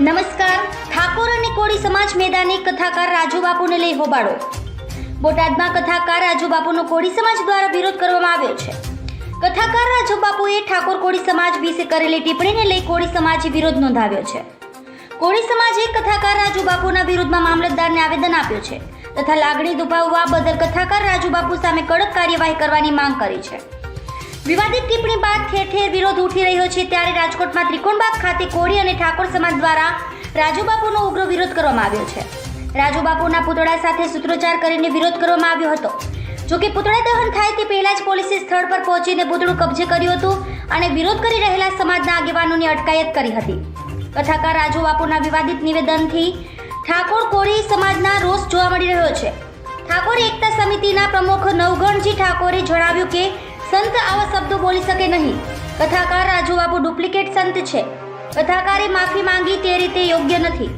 નમસ્કાર. ઠાકોર અને કોળી સમાજ મેદાની કથાકાર રાજુ બાપુને લઈ હોબાળો. બોટાદમાં કથાકાર રાજુ બાપુનો કોળી સમાજ દ્વારા વિરોધ કરવામાં આવ્યો છે. કથાકાર રાજુ બાપુએ ઠાકોર કોળી સમાજ વિશે કરેલી ટિપ્પણીને લઈ કોળી સમાજે વિરોધ નોંધાવ્યો છે. કોળી સમાજે કથાકાર રાજુ બાપુના વિરોધમાં મામલતદારને આવેદન આપ્યું છે તથા લાગણી દુભાવવા બદલ કથાકાર રાજુ બાપુ સામે કડક કાર્યવાહી કરવાની માંગ કરી છે. વિવાદિત ટિપ્પણી બાદ ઠેર ઠેર વિરોધ ઉઠી રહ્યો છે ત્યારે રાજકોટમાં ત્રિકોણબાગ ખાતે કોળી અને ઠાકોર સમાજ દ્વારા રાજુબાપુનો ઉગ્ર વિરોધ કરવામાં આવ્યો છે. રાજુબાપુના પુતળા સાથે સૂત્રોચ્ચાર કરીને વિરોધ કરવામાં આવ્યો હતો. જોકે પુતળા દહન થાય તે પહેલા જ પોલીસે સ્થળ પર પહોંચીને પુતળું કબજે કર્યું હતું અને વિરોધ કરી રહેલા સમાજના આગેવાનોની અટકાયત કરી હતી. કથાકાર રાજુબાપુના વિવાદિત નિવેદનથી ઠાકોર કોળી સમાજના રોષ જોવા મળી રહ્યો છે. ઠાકોર એકતા સમિતિના પ્રમુખ નવગણજી ઠાકોરે જણાવ્યું કે સંત આવા શબ્દો બોલી શકે નહીં. કથાકાર રાજુ બાપુ ડુપ્લિકેટ સંત છે. કથાકારે માફી માંગી તે રીતે યોગ્ય નથી.